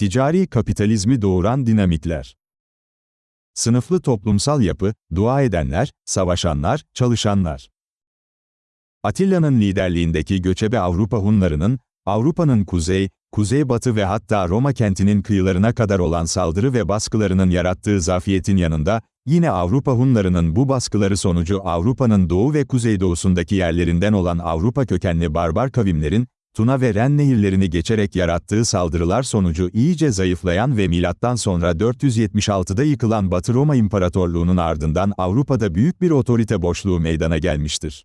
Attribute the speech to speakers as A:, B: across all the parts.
A: ticari kapitalizmi doğuran dinamikler. Sınıflı toplumsal yapı, dua edenler, savaşanlar, çalışanlar. Atilla'nın liderliğindeki göçebe Avrupa Hunlarının, Avrupa'nın kuzey, kuzeybatı ve hatta Roma kentinin kıyılarına kadar olan saldırı ve baskılarının yarattığı zafiyetin yanında, yine Avrupa Hunlarının bu baskıları sonucu Avrupa'nın doğu ve kuzeydoğusundaki yerlerinden olan Avrupa kökenli barbar kavimlerin, Tuna ve Ren nehirlerini geçerek yarattığı saldırılar sonucu iyice zayıflayan ve milattan sonra 476'da yıkılan Batı Roma İmparatorluğu'nun ardından Avrupa'da büyük bir otorite boşluğu meydana gelmiştir.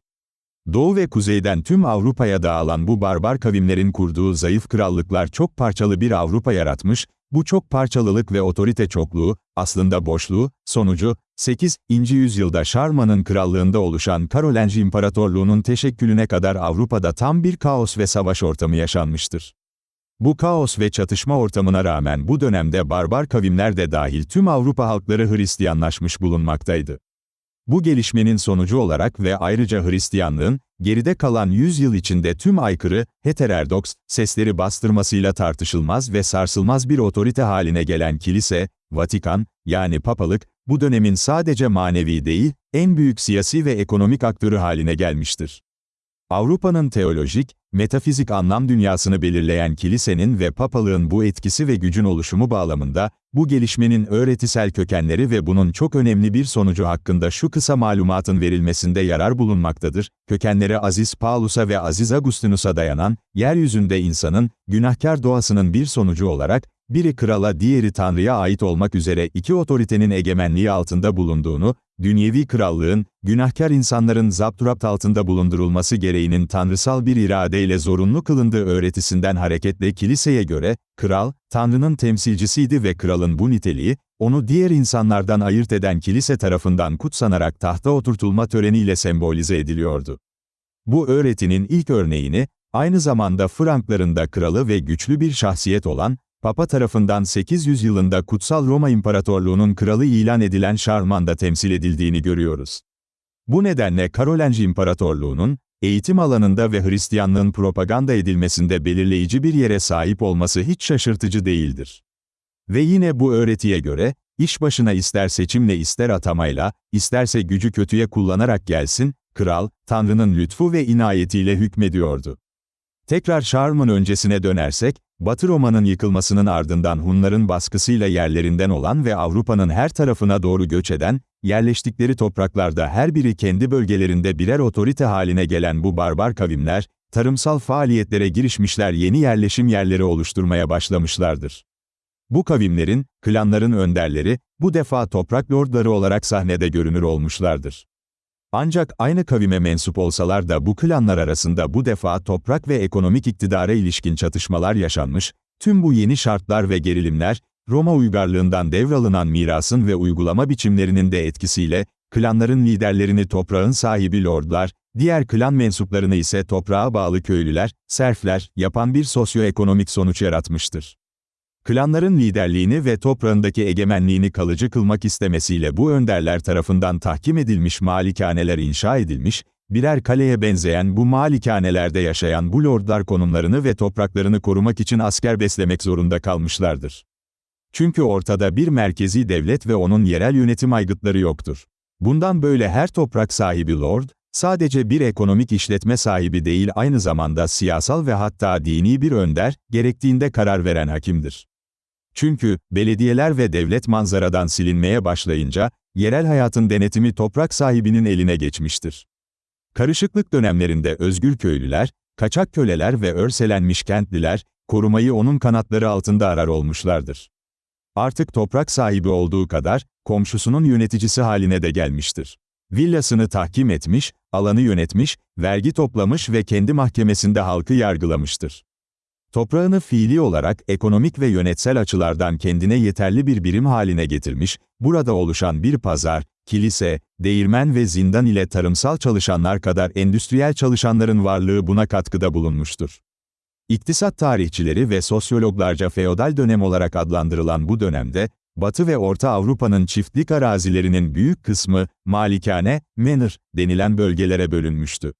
A: Doğu ve kuzeyden tüm Avrupa'ya dağılan bu barbar kavimlerin kurduğu zayıf krallıklar çok parçalı bir Avrupa yaratmış, bu çok parçalılık ve otorite çokluğu, aslında boşluğu, sonucu, 8. yüzyılda Şarman'ın krallığında oluşan Karolenci İmparatorluğu'nun teşekkülüne kadar Avrupa'da tam bir kaos ve savaş ortamı yaşanmıştır. Bu kaos ve çatışma ortamına rağmen bu dönemde barbar kavimler de dahil tüm Avrupa halkları Hristiyanlaşmış bulunmaktaydı. Bu gelişmenin sonucu olarak ve ayrıca Hristiyanlığın, geride kalan 100 yıl içinde tüm aykırı, heterodoks, sesleri bastırmasıyla tartışılmaz ve sarsılmaz bir otorite haline gelen kilise, Vatikan, yani papalık, bu dönemin sadece manevi değil, en büyük siyasi ve ekonomik aktörü haline gelmiştir. Avrupa'nın teolojik, metafizik anlam dünyasını belirleyen kilisenin ve papalığın bu etkisi ve gücün oluşumu bağlamında, bu gelişmenin öğretisel kökenleri ve bunun çok önemli bir sonucu hakkında şu kısa malumatın verilmesinde yarar bulunmaktadır. Kökenleri Aziz Paulus'a ve Aziz Agustinus'a dayanan, yeryüzünde insanın, günahkar doğasının bir sonucu olarak, biri krala diğeri tanrıya ait olmak üzere iki otoritenin egemenliği altında bulunduğunu, dünyevi krallığın, günahkar insanların zapturapt altında bulundurulması gereğinin tanrısal bir iradeyle zorunlu kılındığı öğretisinden hareketle kiliseye göre, kral, tanrının temsilcisiydi ve kralın bu niteliği, onu diğer insanlardan ayırt eden kilise tarafından kutsanarak tahta oturtulma töreniyle sembolize ediliyordu. Bu öğretinin ilk örneğini, aynı zamanda Frankların da kralı ve güçlü bir şahsiyet olan, Papa tarafından 800 yılında Kutsal Roma İmparatorluğu'nun kralı ilan edilen Şarman'da temsil edildiğini görüyoruz. Bu nedenle Karolenci İmparatorluğu'nun, eğitim alanında ve Hristiyanlığın propaganda edilmesinde belirleyici bir yere sahip olması hiç şaşırtıcı değildir. Ve yine bu öğretiye göre, iş başına ister seçimle ister atamayla, isterse gücü kötüye kullanarak gelsin, kral, Tanrı'nın lütfu ve inayetiyle hükmediyordu. Tekrar Şarman öncesine dönersek, Batı Roma'nın yıkılmasının ardından Hunların baskısıyla yerlerinden olan ve Avrupa'nın her tarafına doğru göç eden, yerleştikleri topraklarda her biri kendi bölgelerinde birer otorite haline gelen bu barbar kavimler, tarımsal faaliyetlere girişmişler yeni yerleşim yerleri oluşturmaya başlamışlardır. Bu kavimlerin, klanların önderleri, bu defa toprak lordları olarak sahnede görünür olmuşlardır. Ancak aynı kavime mensup olsalar da bu klanlar arasında bu defa toprak ve ekonomik iktidara ilişkin çatışmalar yaşanmış, tüm bu yeni şartlar ve gerilimler, Roma uygarlığından devralınan mirasın ve uygulama biçimlerinin de etkisiyle, klanların liderlerini toprağın sahibi lordlar, diğer klan mensuplarını ise toprağa bağlı köylüler, serfler, yapan bir sosyoekonomik sonuç yaratmıştır. Klanların liderliğini ve toprağındaki egemenliğini kalıcı kılmak istemesiyle bu önderler tarafından tahkim edilmiş malikaneler inşa edilmiş, birer kaleye benzeyen bu malikanelerde yaşayan bu lordlar konumlarını ve topraklarını korumak için asker beslemek zorunda kalmışlardır. Çünkü ortada bir merkezi devlet ve onun yerel yönetim aygıtları yoktur. Bundan böyle her toprak sahibi lord, sadece bir ekonomik işletme sahibi değil aynı zamanda siyasal ve hatta dini bir önder, gerektiğinde karar veren hakimdir. Çünkü, belediyeler ve devlet manzaradan silinmeye başlayınca, yerel hayatın denetimi toprak sahibinin eline geçmiştir. Karışıklık dönemlerinde özgür köylüler, kaçak köleler ve örselenmiş kentliler, korumayı onun kanatları altında arar olmuşlardır. Artık toprak sahibi olduğu kadar, komşusunun yöneticisi haline de gelmiştir. Villasını tahkim etmiş, alanı yönetmiş, vergi toplamış ve kendi mahkemesinde halkı yargılamıştır. Toprağını fiili olarak ekonomik ve yönetsel açılardan kendine yeterli bir birim haline getirmiş, burada oluşan bir pazar, kilise, değirmen ve zindan ile tarımsal çalışanlar kadar endüstriyel çalışanların varlığı buna katkıda bulunmuştur. İktisat tarihçileri ve sosyologlarca feodal dönem olarak adlandırılan bu dönemde, Batı ve Orta Avrupa'nın çiftlik arazilerinin büyük kısmı, malikane, manor denilen bölgelere bölünmüştü.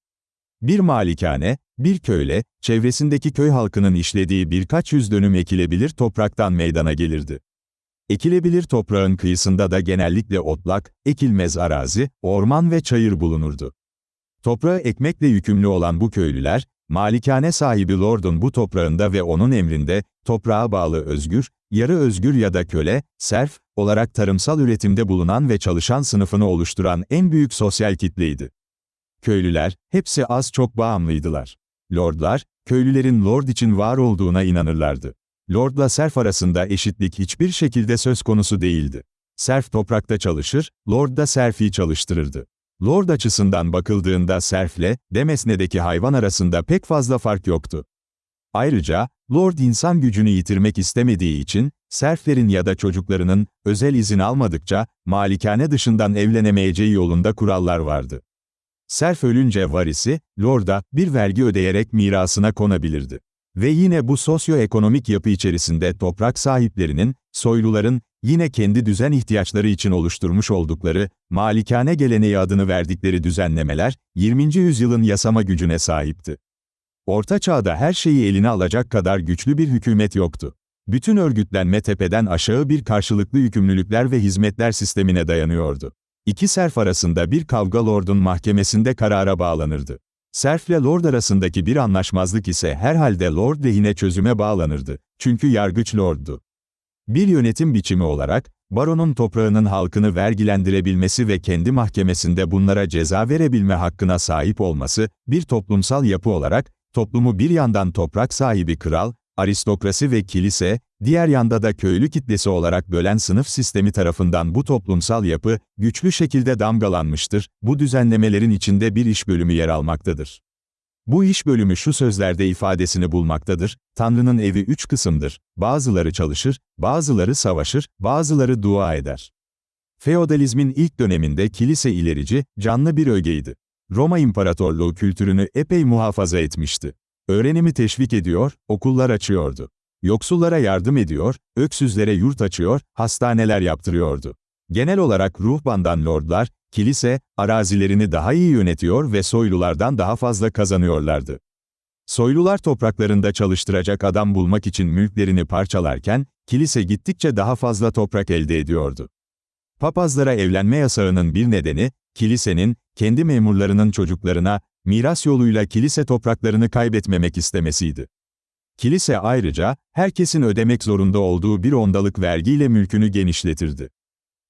A: Bir malikane, bir köyle, çevresindeki köy halkının işlediği birkaç yüz dönüm ekilebilir topraktan meydana gelirdi. Ekilebilir toprağın kıyısında da genellikle otlak, ekilmez arazi, orman ve çayır bulunurdu. Toprağı ekmekle yükümlü olan bu köylüler, malikane sahibi Lord'un bu toprağında ve onun emrinde, toprağa bağlı özgür, yarı özgür ya da köle, serf, olarak tarımsal üretimde bulunan ve çalışan sınıfını oluşturan en büyük sosyal kitleydi. Köylüler, hepsi az çok bağımlıydılar. Lordlar, köylülerin lord için var olduğuna inanırlardı. Lordla serf arasında eşitlik hiçbir şekilde söz konusu değildi. Serf toprakta çalışır, lord da serfi çalıştırırdı. Lord açısından bakıldığında serfle, demesnedeki hayvan arasında pek fazla fark yoktu. Ayrıca, Lord insan gücünü yitirmek istemediği için, serflerin ya da çocuklarının, özel izin almadıkça, malikane dışından evlenemeyeceği yolunda kurallar vardı. Serf ölünce varisi, Lord'a, bir vergi ödeyerek mirasına konabilirdi. Ve yine bu sosyoekonomik yapı içerisinde toprak sahiplerinin, soyluların, yine kendi düzen ihtiyaçları için oluşturmuş oldukları, malikane geleneği adını verdikleri düzenlemeler, 20. yüzyılın yasama gücüne sahipti. Orta çağda her şeyi eline alacak kadar güçlü bir hükümet yoktu. Bütün örgütlenme tepeden aşağı bir karşılıklı yükümlülükler ve hizmetler sistemine dayanıyordu. İki serf arasında bir kavga lordun mahkemesinde karara bağlanırdı. Serf ile lord arasındaki bir anlaşmazlık ise herhalde lord lehine çözüme bağlanırdı. Çünkü yargıç lorddu. Bir yönetim biçimi olarak, baronun toprağının halkını vergilendirebilmesi ve kendi mahkemesinde bunlara ceza verebilme hakkına sahip olması, bir toplumsal yapı olarak, toplumu bir yandan toprak sahibi kral, aristokrasi ve kilise, diğer yanda da köylü kitlesi olarak bölen sınıf sistemi tarafından bu toplumsal yapı, güçlü şekilde damgalanmıştır, bu düzenlemelerin içinde bir iş bölümü yer almaktadır. Bu iş bölümü şu sözlerde ifadesini bulmaktadır, Tanrı'nın evi üç kısımdır, bazıları çalışır, bazıları savaşır, bazıları dua eder. Feodalizmin ilk döneminde kilise ilerici, canlı bir ögeydi. Roma İmparatorluğu kültürünü epey muhafaza etmişti. Öğrenimi teşvik ediyor, okullar açıyordu. Yoksullara yardım ediyor, öksüzlere yurt açıyor, hastaneler yaptırıyordu. Genel olarak ruhbandan lordlar, kilise, arazilerini daha iyi yönetiyor ve soylulardan daha fazla kazanıyorlardı. Soylular topraklarında çalıştıracak adam bulmak için mülklerini parçalarken, kilise gittikçe daha fazla toprak elde ediyordu. Papazlara evlenme yasağının bir nedeni, kilisenin, kendi memurlarının çocuklarına, miras yoluyla kilise topraklarını kaybetmemek istemesiydi. Kilise ayrıca, herkesin ödemek zorunda olduğu bir ondalık vergiyle mülkünü genişletirdi.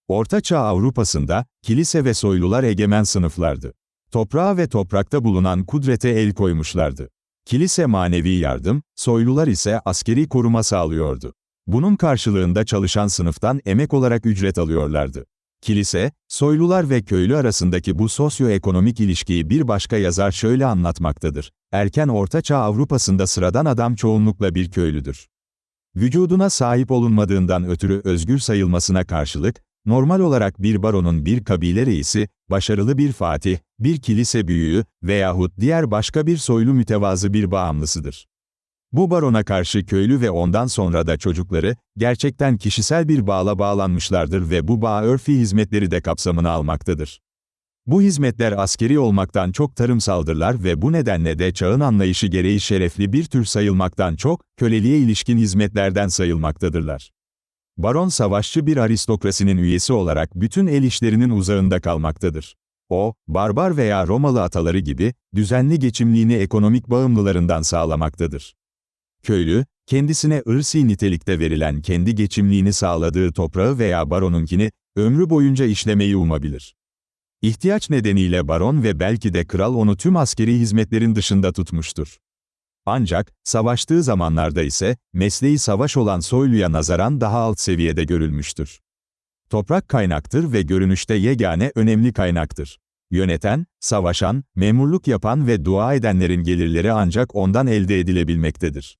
A: Orta Çağ Avrupa'sında, kilise ve soylular egemen sınıflardı. Toprağa ve toprakta bulunan kudrete el koymuşlardı. Kilise manevi yardım, soylular ise askeri koruma sağlıyordu. Bunun karşılığında çalışan sınıftan emek olarak ücret alıyorlardı. Kilise, soylular ve köylü arasındaki bu sosyoekonomik ilişkiyi bir başka yazar şöyle anlatmaktadır. Erken Orta Çağ Avrupa'sında sıradan adam çoğunlukla bir köylüdür. Vücuduna sahip olunmadığından ötürü özgür sayılmasına karşılık, normal olarak bir baronun bir kabile reisi, başarılı bir fatih, bir kilise büyüğü veyahut diğer başka bir soylu mütevazı bir bağımlısıdır. Bu barona karşı köylü ve ondan sonra da çocukları, gerçekten kişisel bir bağla bağlanmışlardır ve bu bağ örfi hizmetleri de kapsamına almaktadır. Bu hizmetler askeri olmaktan çok tarımsaldırlar ve bu nedenle de çağın anlayışı gereği şerefli bir tür sayılmaktan çok, köleliğe ilişkin hizmetlerden sayılmaktadırlar. Baron savaşçı bir aristokrasinin üyesi olarak bütün el işlerinin uzağında kalmaktadır. O, barbar veya Romalı ataları gibi, düzenli geçimliğini ekonomik bağımlılarından sağlamaktadır. Köylü, kendisine ırsi nitelikte verilen kendi geçimliğini sağladığı toprağı veya baronunkini, ömrü boyunca işlemeyi umabilir. İhtiyaç nedeniyle baron ve belki de kral onu tüm askeri hizmetlerin dışında tutmuştur. Ancak, savaştığı zamanlarda ise, mesleği savaş olan soyluya nazaran daha alt seviyede görülmüştür. Toprak kaynaktır ve görünüşte yegane önemli kaynaktır. Yöneten, savaşan, memurluk yapan ve dua edenlerin gelirleri ancak ondan elde edilebilmektedir.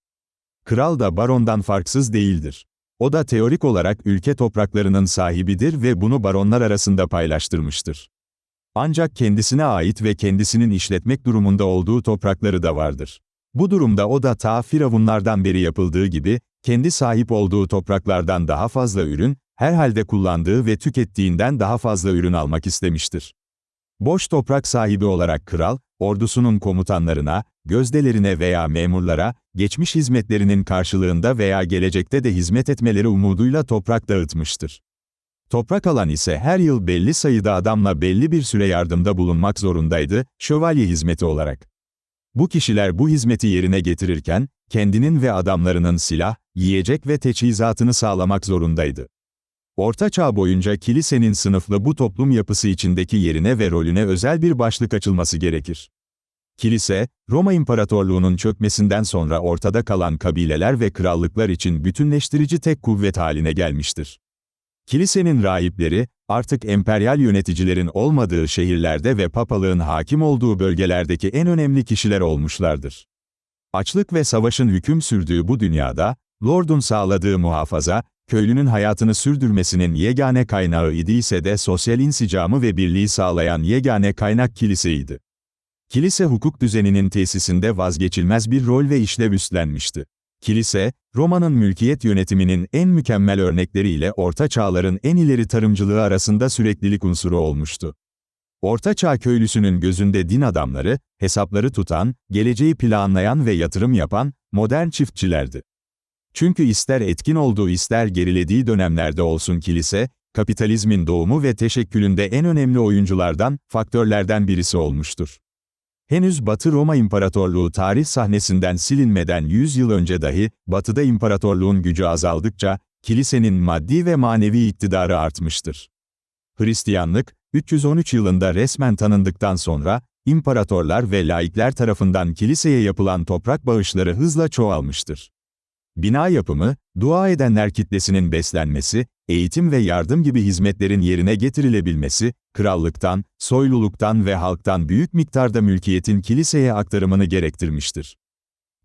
A: Kral da barondan farksız değildir. O da teorik olarak ülke topraklarının sahibidir ve bunu baronlar arasında paylaştırmıştır. Ancak kendisine ait ve kendisinin işletmek durumunda olduğu toprakları da vardır. Bu durumda o da ta firavunlardan beri yapıldığı gibi, kendi sahip olduğu topraklardan daha fazla ürün, herhalde kullandığı ve tükettiğinden daha fazla ürün almak istemiştir. Boş toprak sahibi olarak kral, ordusunun komutanlarına, gözdelerine veya memurlara, geçmiş hizmetlerinin karşılığında veya gelecekte de hizmet etmeleri umuduyla toprak dağıtmıştır. Toprak alan ise her yıl belli sayıda adamla belli bir süre yardımda bulunmak zorundaydı, şövalye hizmeti olarak. Bu kişiler bu hizmeti yerine getirirken, kendinin ve adamlarının silah, yiyecek ve teçhizatını sağlamak zorundaydı. Orta Çağ boyunca kilisenin sınıflı bu toplum yapısı içindeki yerine ve rolüne özel bir başlık açılması gerekir. Kilise, Roma İmparatorluğu'nun çökmesinden sonra ortada kalan kabileler ve krallıklar için bütünleştirici tek kuvvet haline gelmiştir. Kilisenin rahipleri, artık emperyal yöneticilerin olmadığı şehirlerde ve papalığın hakim olduğu bölgelerdeki en önemli kişiler olmuşlardır. Açlık ve savaşın hüküm sürdüğü bu dünyada, Lord'un sağladığı muhafaza, köylünün hayatını sürdürmesinin yegane kaynağı idiyse de sosyal insicamı ve birliği sağlayan yegane kaynak kiliseydi. Kilise hukuk düzeninin tesisinde vazgeçilmez bir rol ve işlev üstlenmişti. Kilise, Roma'nın mülkiyet yönetiminin en mükemmel örnekleriyle Orta Çağların en ileri tarımcılığı arasında süreklilik unsuru olmuştu. Orta Çağ köylüsünün gözünde din adamları, hesapları tutan, geleceği planlayan ve yatırım yapan, modern çiftçilerdi. Çünkü ister etkin olduğu ister gerilediği dönemlerde olsun kilise, kapitalizmin doğumu ve teşekkülünde en önemli oyunculardan, faktörlerden birisi olmuştur. Henüz Batı Roma İmparatorluğu tarih sahnesinden silinmeden 100 yıl önce dahi, Batı'da imparatorluğun gücü azaldıkça, kilisenin maddi ve manevi iktidarı artmıştır. Hristiyanlık, 313 yılında resmen tanındıktan sonra, imparatorlar ve laikler tarafından kiliseye yapılan toprak bağışları hızla çoğalmıştır. Bina yapımı, dua edenler kitlesinin beslenmesi, eğitim ve yardım gibi hizmetlerin yerine getirilebilmesi, krallıktan, soyluluktan ve halktan büyük miktarda mülkiyetin kiliseye aktarımını gerektirmiştir.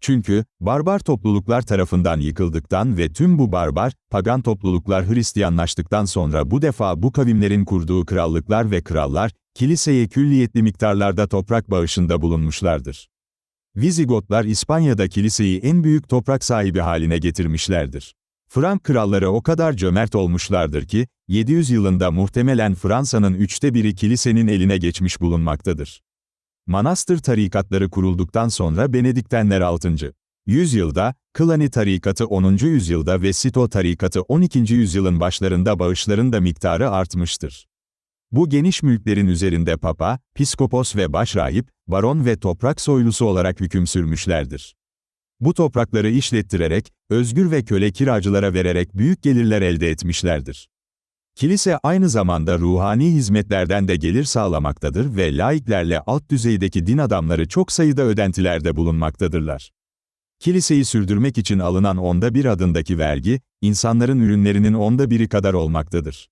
A: Çünkü, barbar topluluklar tarafından yıkıldıktan ve tüm bu barbar, pagan topluluklar Hristiyanlaştıktan sonra bu defa bu kavimlerin kurduğu krallıklar ve krallar, kiliseye külliyetli miktarlarda toprak bağışında bulunmuşlardır. Vizigotlar İspanya'da kiliseyi en büyük toprak sahibi haline getirmişlerdir. Frank kralları o kadar cömert olmuşlardır ki, 700 yılında muhtemelen Fransa'nın üçte biri kilisenin eline geçmiş bulunmaktadır. Manastır tarikatları kurulduktan sonra Benediktenler 6. yüzyılda, Klani tarikatı 10. yüzyılda ve Sito tarikatı 12. yüzyılın başlarında bağışların da miktarı artmıştır. Bu geniş mülklerin üzerinde papa, piskopos ve başrahip, baron ve toprak soylusu olarak hüküm sürmüşlerdir. Bu toprakları işlettirerek, özgür ve köle kiracılara vererek büyük gelirler elde etmişlerdir. Kilise aynı zamanda ruhani hizmetlerden de gelir sağlamaktadır ve laiklerle alt düzeydeki din adamları çok sayıda ödentilerde bulunmaktadırlar. Kiliseyi sürdürmek için alınan onda bir adındaki vergi, insanların ürünlerinin onda biri kadar olmaktadır.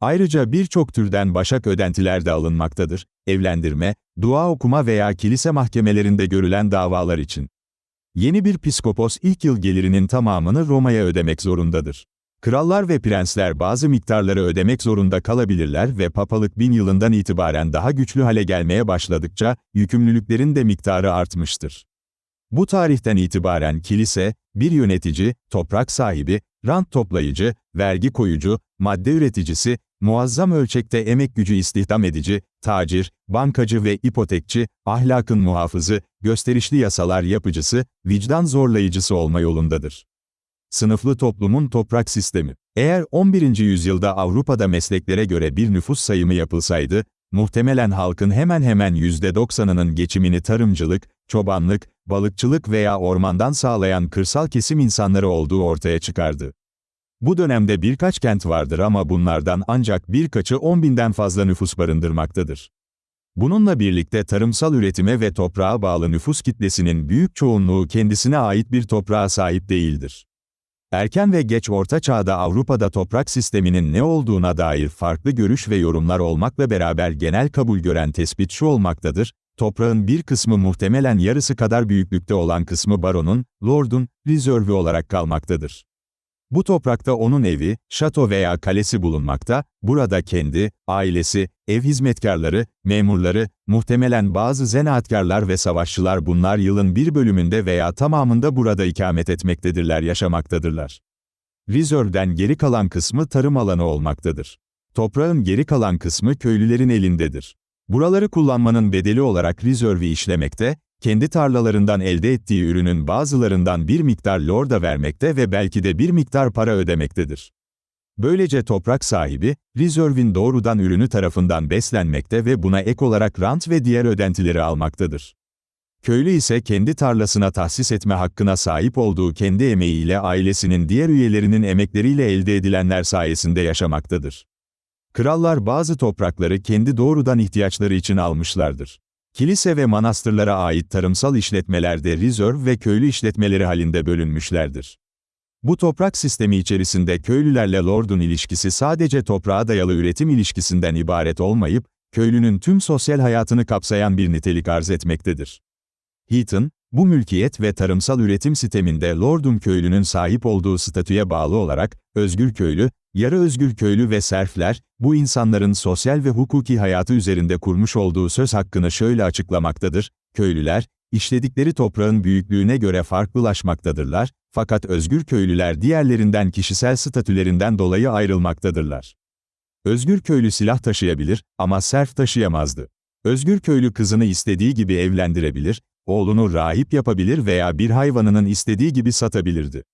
A: Ayrıca birçok türden başak ödentiler de alınmaktadır, evlendirme, dua okuma veya kilise mahkemelerinde görülen davalar için. Yeni bir piskopos ilk yıl gelirinin tamamını Roma'ya ödemek zorundadır. Krallar ve prensler bazı miktarları ödemek zorunda kalabilirler ve papalık bin yılından itibaren daha güçlü hale gelmeye başladıkça, yükümlülüklerin de miktarı artmıştır. Bu tarihten itibaren kilise, bir yönetici, toprak sahibi, rant toplayıcı, vergi koyucu, madde üreticisi, muazzam ölçekte emek gücü istihdam edici, tacir, bankacı ve ipotekçi, ahlakın muhafızı, gösterişli yasalar yapıcısı, vicdan zorlayıcısı olma yolundadır. Sınıflı toplumun toprak sistemi. Eğer 11. yüzyılda Avrupa'da mesleklere göre bir nüfus sayımı yapılsaydı, muhtemelen halkın hemen hemen %90'ının geçimini tarımcılık, çobanlık, balıkçılık veya ormandan sağlayan kırsal kesim insanları olduğu ortaya çıkardı. Bu dönemde birkaç kent vardır ama bunlardan ancak birkaçı 10 binden fazla nüfus barındırmaktadır. Bununla birlikte tarımsal üretime ve toprağa bağlı nüfus kitlesinin büyük çoğunluğu kendisine ait bir toprağa sahip değildir. Erken ve geç Orta Çağ'da Avrupa'da toprak sisteminin ne olduğuna dair farklı görüş ve yorumlar olmakla beraber genel kabul gören tespit şu olmaktadır, toprağın bir kısmı muhtemelen yarısı kadar büyüklükte olan kısmı baronun, lordun, rezervi olarak kalmaktadır. Bu toprakta onun evi, şato veya kalesi bulunmakta, burada kendi, ailesi, ev hizmetkarları, memurları, muhtemelen bazı zanaatkarlar ve savaşçılar bunlar yılın bir bölümünde veya tamamında burada ikamet etmektedirler yaşamaktadırlar. Reserve'den geri kalan kısmı tarım alanı olmaktadır. Toprağın geri kalan kısmı köylülerin elindedir. Buraları kullanmanın bedeli olarak rezervi işlemekte, kendi tarlalarından elde ettiği ürünün bazılarından bir miktar lorda vermekte ve belki de bir miktar para ödemektedir. Böylece toprak sahibi, rezervin doğrudan ürünü tarafından beslenmekte ve buna ek olarak rant ve diğer ödentileri almaktadır. Köylü ise kendi tarlasına tahsis etme hakkına sahip olduğu kendi emeğiyle ailesinin diğer üyelerinin emekleriyle elde edilenler sayesinde yaşamaktadır. Krallar bazı toprakları kendi doğrudan ihtiyaçları için almışlardır. Kilise ve manastırlara ait tarımsal işletmelerde rezerv ve köylü işletmeleri halinde bölünmüşlerdir. Bu toprak sistemi içerisinde köylülerle lordun ilişkisi sadece toprağa dayalı üretim ilişkisinden ibaret olmayıp, köylünün tüm sosyal hayatını kapsayan bir nitelik arz etmektedir. Heaton, bu mülkiyet ve tarımsal üretim sisteminde Lord'un köylünün sahip olduğu statüye bağlı olarak, özgür köylü, yarı özgür köylü ve serfler, bu insanların sosyal ve hukuki hayatı üzerinde kurmuş olduğu söz hakkını şöyle açıklamaktadır, köylüler, işledikleri toprağın büyüklüğüne göre farklılaşmaktadırlar, fakat özgür köylüler diğerlerinden kişisel statülerinden dolayı ayrılmaktadırlar. Özgür köylü silah taşıyabilir ama serf taşıyamazdı. Özgür köylü kızını istediği gibi evlendirebilir, oğlunu rahip yapabilir veya bir hayvanının istediği gibi satabilirdi.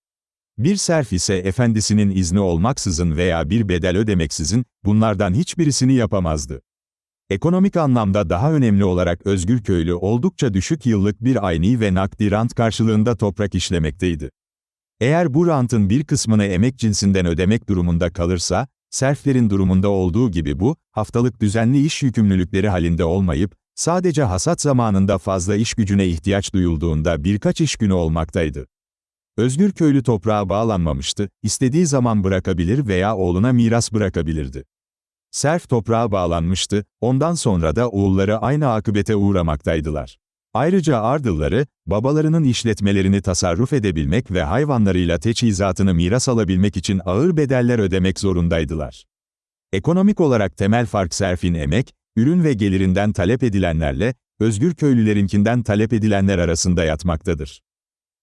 A: Bir serf ise efendisinin izni olmaksızın veya bir bedel ödemeksizin, bunlardan hiçbirisini yapamazdı. Ekonomik anlamda daha önemli olarak özgür köylü oldukça düşük yıllık bir ayni ve nakdi rant karşılığında toprak işlemekteydi. Eğer bu rantın bir kısmını emek cinsinden ödemek durumunda kalırsa, serflerin durumunda olduğu gibi bu, haftalık düzenli iş yükümlülükleri halinde olmayıp, sadece hasat zamanında fazla iş gücüne ihtiyaç duyulduğunda birkaç iş günü olmaktaydı. Özgür köylü toprağa bağlanmamıştı, istediği zaman bırakabilir veya oğluna miras bırakabilirdi. Serf toprağa bağlanmıştı, ondan sonra da oğulları aynı akıbete uğramaktaydılar. Ayrıca ardılları, babalarının işletmelerini tasarruf edebilmek ve hayvanlarıyla teçhizatını miras alabilmek için ağır bedeller ödemek zorundaydılar. Ekonomik olarak temel fark serfin emek, ürün ve gelirinden talep edilenlerle, özgür köylülerinkinden talep edilenler arasında yatmaktadır.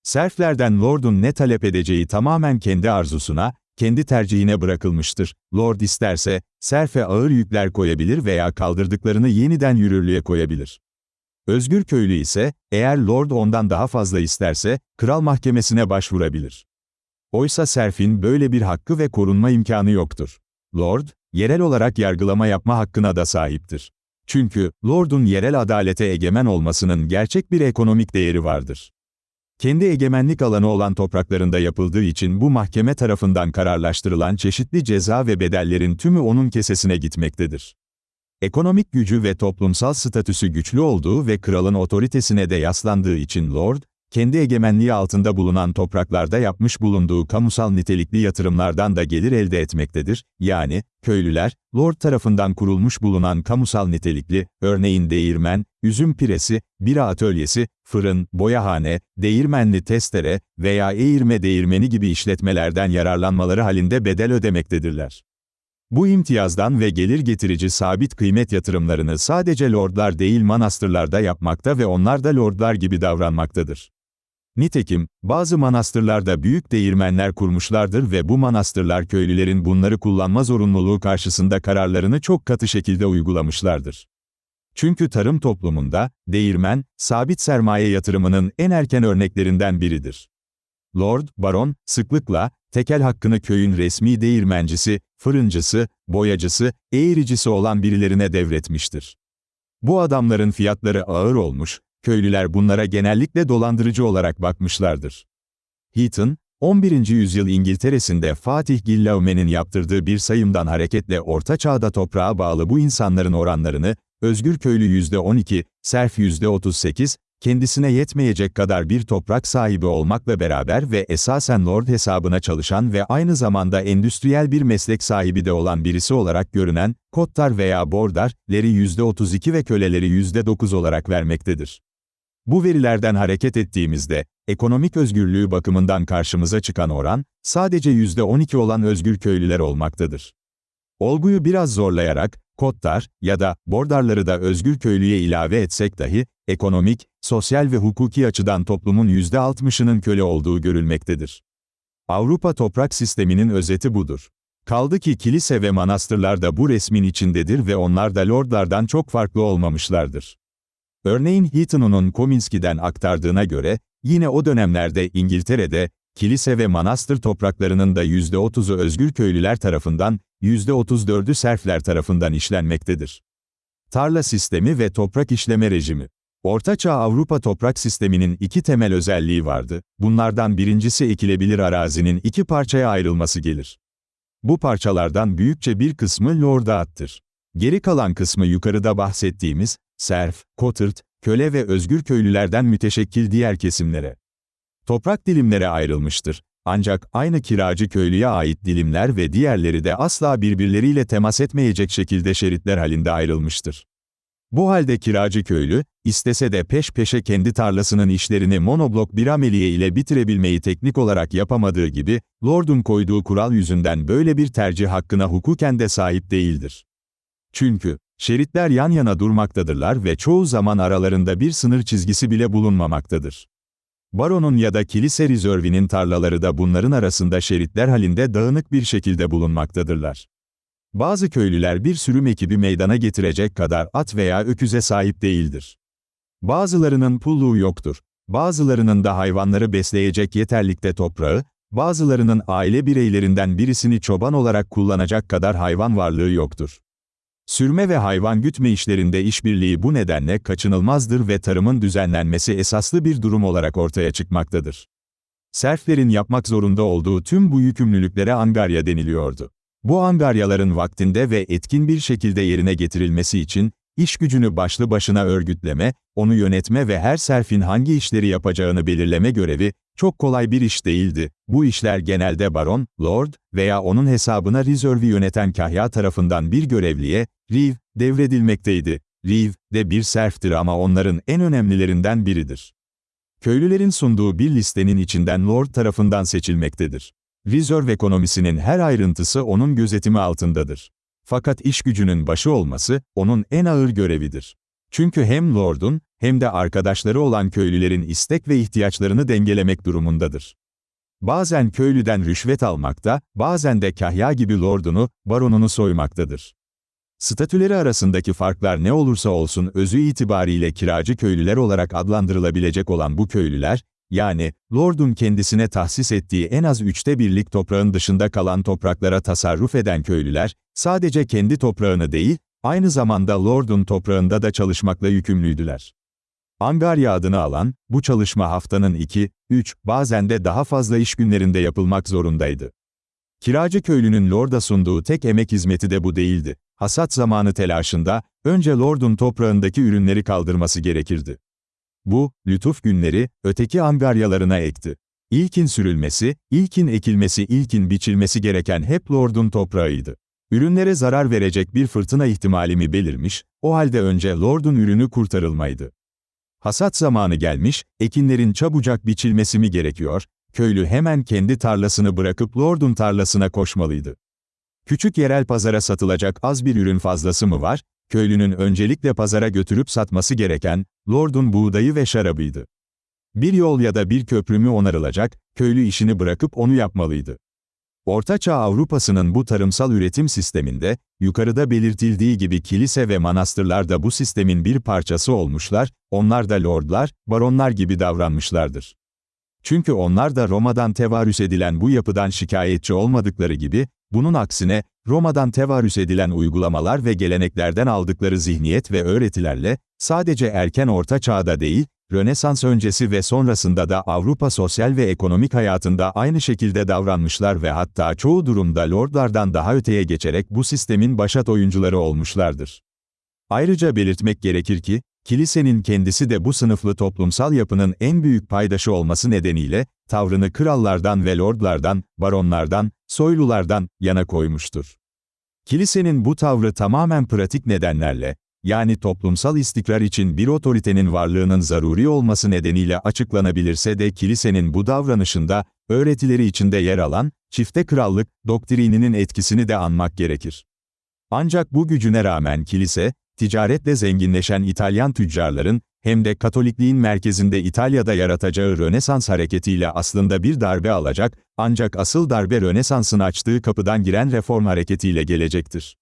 A: Serflerden Lord'un ne talep edeceği tamamen kendi arzusuna, kendi tercihine bırakılmıştır. Lord isterse, serfe ağır yükler koyabilir veya kaldırdıklarını yeniden yürürlüğe koyabilir. Özgür köylü ise, eğer Lord ondan daha fazla isterse, kral mahkemesine başvurabilir. Oysa serfin böyle bir hakkı ve korunma imkanı yoktur. Lord, yerel olarak yargılama yapma hakkına da sahiptir. Çünkü, Lord'un yerel adalete egemen olmasının gerçek bir ekonomik değeri vardır. Kendi egemenlik alanı olan topraklarında yapıldığı için bu mahkeme tarafından kararlaştırılan çeşitli ceza ve bedellerin tümü onun kesesine gitmektedir. Ekonomik gücü ve toplumsal statüsü güçlü olduğu ve kralın otoritesine de yaslandığı için Lord, kendi egemenliği altında bulunan topraklarda yapmış bulunduğu kamusal nitelikli yatırımlardan da gelir elde etmektedir. Yani, köylüler, Lord tarafından kurulmuş bulunan kamusal nitelikli, örneğin değirmen, üzüm piresi, bira atölyesi, fırın, boyahane, değirmenli testere veya eğirme değirmeni gibi işletmelerden yararlanmaları halinde bedel ödemektedirler. Bu imtiyazdan ve gelir getirici sabit kıymet yatırımlarını sadece lordlar değil manastırlarda yapmakta ve onlar da lordlar gibi davranmaktadır. Nitekim, bazı manastırlarda büyük değirmenler kurmuşlardır ve bu manastırlar köylülerin bunları kullanma zorunluluğu karşısında kararlarını çok katı şekilde uygulamışlardır. Çünkü tarım toplumunda, değirmen, sabit sermaye yatırımının en erken örneklerinden biridir. Lord, baron, sıklıkla, tekel hakkını köyün resmi değirmencisi, fırıncısı, boyacısı, eğiricisi olan birilerine devretmiştir. Bu adamların fiyatları ağır olmuş, köylüler bunlara genellikle dolandırıcı olarak bakmışlardır. Heaton, 11. yüzyıl İngiltere'sinde Fatih Gillaume'nin yaptırdığı bir sayımdan hareketle Orta Çağ'da toprağa bağlı bu insanların oranlarını, özgür köylü %12, serf %38, kendisine yetmeyecek kadar bir toprak sahibi olmakla beraber ve esasen lord hesabına çalışan ve aynı zamanda endüstriyel bir meslek sahibi de olan birisi olarak görünen, kottar veya bordarleri %32 ve köleleri %9 olarak vermektedir. Bu verilerden hareket ettiğimizde, ekonomik özgürlüğü bakımından karşımıza çıkan oran, sadece %12 olan özgür köylüler olmaktadır. Olguyu biraz zorlayarak, Kottar ya da Bordarları da özgür köylüye ilave etsek dahi, ekonomik, sosyal ve hukuki açıdan toplumun %60'ının köle olduğu görülmektedir. Avrupa toprak sisteminin özeti budur. Kaldı ki kilise ve manastırlar da bu resmin içindedir ve onlar da lordlardan çok farklı olmamışlardır. Örneğin Heaton'un Kominski'den aktardığına göre, yine o dönemlerde İngiltere'de, kilise ve manastır topraklarının da %30'u özgür köylüler tarafından, %34'ü serfler tarafından işlenmektedir. Tarla sistemi ve toprak işleme rejimi. Ortaçağ Avrupa toprak sisteminin iki temel özelliği vardı. Bunlardan birincisi ekilebilir arazinin iki parçaya ayrılması gelir. Bu parçalardan büyükçe bir kısmı lorda attır. Geri kalan kısmı yukarıda bahsettiğimiz, serf, kotırt, köle ve özgür köylülerden müteşekkil diğer kesimlere. Toprak dilimlere ayrılmıştır. Ancak aynı kiracı köylüye ait dilimler ve diğerleri de asla birbirleriyle temas etmeyecek şekilde şeritler halinde ayrılmıştır. Bu halde kiracı köylü, istese de peş peşe kendi tarlasının işlerini monoblok bir ameliye ile bitirebilmeyi teknik olarak yapamadığı gibi, Lord'un koyduğu kural yüzünden böyle bir tercih hakkına hukuken de sahip değildir. Çünkü, şeritler yan yana durmaktadırlar ve çoğu zaman aralarında bir sınır çizgisi bile bulunmamaktadır. Baronun ya da kilise rezervinin tarlaları da bunların arasında şeritler halinde dağınık bir şekilde bulunmaktadırlar. Bazı köylüler bir sürüm ekibi meydana getirecek kadar at veya öküze sahip değildir. Bazılarının pulluğu yoktur. Bazılarının da hayvanları besleyecek yeterlikte toprağı, bazılarının aile bireylerinden birisini çoban olarak kullanacak kadar hayvan varlığı yoktur. Sürme ve hayvan gütme işlerinde işbirliği bu nedenle kaçınılmazdır ve tarımın düzenlenmesi esaslı bir durum olarak ortaya çıkmaktadır. Serflerin yapmak zorunda olduğu tüm bu yükümlülüklere angarya deniliyordu. Bu angaryaların vaktinde ve etkin bir şekilde yerine getirilmesi için, iş gücünü başlı başına örgütleme, onu yönetme ve her serfin hangi işleri yapacağını belirleme görevi, çok kolay bir iş değildi. Bu işler genelde baron, lord veya onun hesabına rezervi yöneten kahya tarafından bir görevliye, riv, devredilmekteydi. Riv, de bir serftir ama onların en önemlilerinden biridir. Köylülerin sunduğu bir listenin içinden lord tarafından seçilmektedir. Rezerv ekonomisinin her ayrıntısı onun gözetimi altındadır. Fakat iş gücünün başı olması, onun en ağır görevidir. Çünkü hem lordun, hem de arkadaşları olan köylülerin istek ve ihtiyaçlarını dengelemek durumundadır. Bazen köylüden rüşvet almakta, bazen de kahya gibi lordunu, baronunu soymaktadır. Statüleri arasındaki farklar ne olursa olsun özü itibariyle kiracı köylüler olarak adlandırılabilecek olan bu köylüler, yani, Lord'un kendisine tahsis ettiği en az üçte birlik toprağın dışında kalan topraklara tasarruf eden köylüler, sadece kendi toprağını değil, aynı zamanda Lord'un toprağında da çalışmakla yükümlüydüler. Angarya adını alan, bu çalışma haftanın 2, 3, bazen de daha fazla iş günlerinde yapılmak zorundaydı. Kiracı köylünün Lord'a sunduğu tek emek hizmeti de bu değildi. Hasat zamanı telaşında, önce Lord'un toprağındaki ürünleri kaldırması gerekirdi. Bu, lütuf günleri, öteki angaryalarına ekti. İlkin sürülmesi, ilkin ekilmesi, ilkin biçilmesi gereken hep Lord'un toprağıydı. Ürünlere zarar verecek bir fırtına ihtimali mi belirmiş, o halde önce Lord'un ürünü kurtarılmaydı. Hasat zamanı gelmiş, ekinlerin çabucak biçilmesi mi gerekiyor, köylü hemen kendi tarlasını bırakıp Lord'un tarlasına koşmalıydı. Küçük yerel pazara satılacak az bir ürün fazlası mı var, köylünün öncelikle pazara götürüp satması gereken, Lord'un buğdayı ve şarabıydı. Bir yol ya da bir köprü mü onarılacak, köylü işini bırakıp onu yapmalıydı. Ortaçağ Avrupa'sının bu tarımsal üretim sisteminde, yukarıda belirtildiği gibi kilise ve manastırlar da bu sistemin bir parçası olmuşlar, onlar da lordlar, baronlar gibi davranmışlardır. Çünkü onlar da Roma'dan tevarüs edilen bu yapıdan şikayetçi olmadıkları gibi, bunun aksine, Roma'dan tevarüs edilen uygulamalar ve geleneklerden aldıkları zihniyet ve öğretilerle, sadece erken orta çağda değil, Rönesans öncesi ve sonrasında da Avrupa sosyal ve ekonomik hayatında aynı şekilde davranmışlar ve hatta çoğu durumda lordlardan daha öteye geçerek bu sistemin başat oyuncuları olmuşlardır. Ayrıca belirtmek gerekir ki, kilisenin kendisi de bu sınıflı toplumsal yapının en büyük paydaşı olması nedeniyle, tavrını krallardan ve lordlardan, baronlardan, soylulardan yana koymuştur. Kilisenin bu tavrı tamamen pratik nedenlerle, yani toplumsal istikrar için bir otoritenin varlığının zaruri olması nedeniyle açıklanabilirse de kilisenin bu davranışında, öğretileri içinde yer alan, çifte krallık, doktrininin etkisini de anmak gerekir. Ancak bu gücüne rağmen kilise, ticaretle zenginleşen İtalyan tüccarların, hem de Katolikliğin merkezinde İtalya'da yaratacağı Rönesans hareketiyle aslında bir darbe alacak, ancak asıl darbe Rönesans'ın açtığı kapıdan giren reform hareketiyle gelecektir.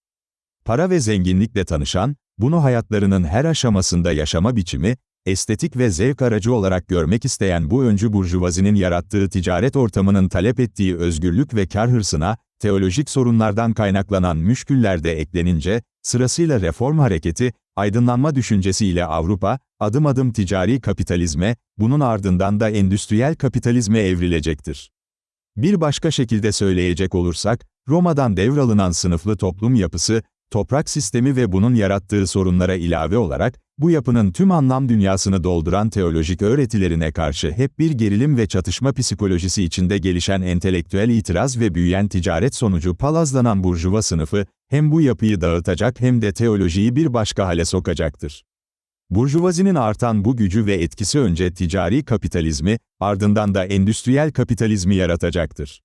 A: Para ve zenginlikle tanışan, bunu hayatlarının her aşamasında yaşama biçimi, estetik ve zevk aracı olarak görmek isteyen bu öncü burjuvazinin yarattığı ticaret ortamının talep ettiği özgürlük ve kar hırsına, teolojik sorunlardan kaynaklanan müşküller de eklenince, sırasıyla reform hareketi, aydınlanma düşüncesiyle Avrupa, adım adım ticari kapitalizme, bunun ardından da endüstriyel kapitalizme evrilecektir. Bir başka şekilde söyleyecek olursak, Roma'dan devralınan sınıflı toplum yapısı, toprak sistemi ve bunun yarattığı sorunlara ilave olarak, bu yapının tüm anlam dünyasını dolduran teolojik öğretilerine karşı hep bir gerilim ve çatışma psikolojisi içinde gelişen entelektüel itiraz ve büyüyen ticaret sonucu palazlanan burjuva sınıfı, hem bu yapıyı dağıtacak hem de teolojiyi bir başka hale sokacaktır. Burjuvazinin artan bu gücü ve etkisi önce ticari kapitalizmi, ardından da endüstriyel kapitalizmi yaratacaktır.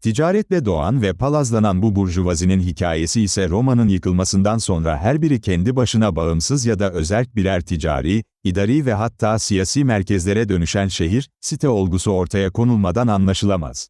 A: Ticaretle doğan ve palazlanan bu burjuvazinin hikayesi ise Roma'nın yıkılmasından sonra her biri kendi başına bağımsız ya da özerk birer ticari, idari ve hatta siyasi merkezlere dönüşen şehir, site olgusu ortaya konulmadan anlaşılamaz.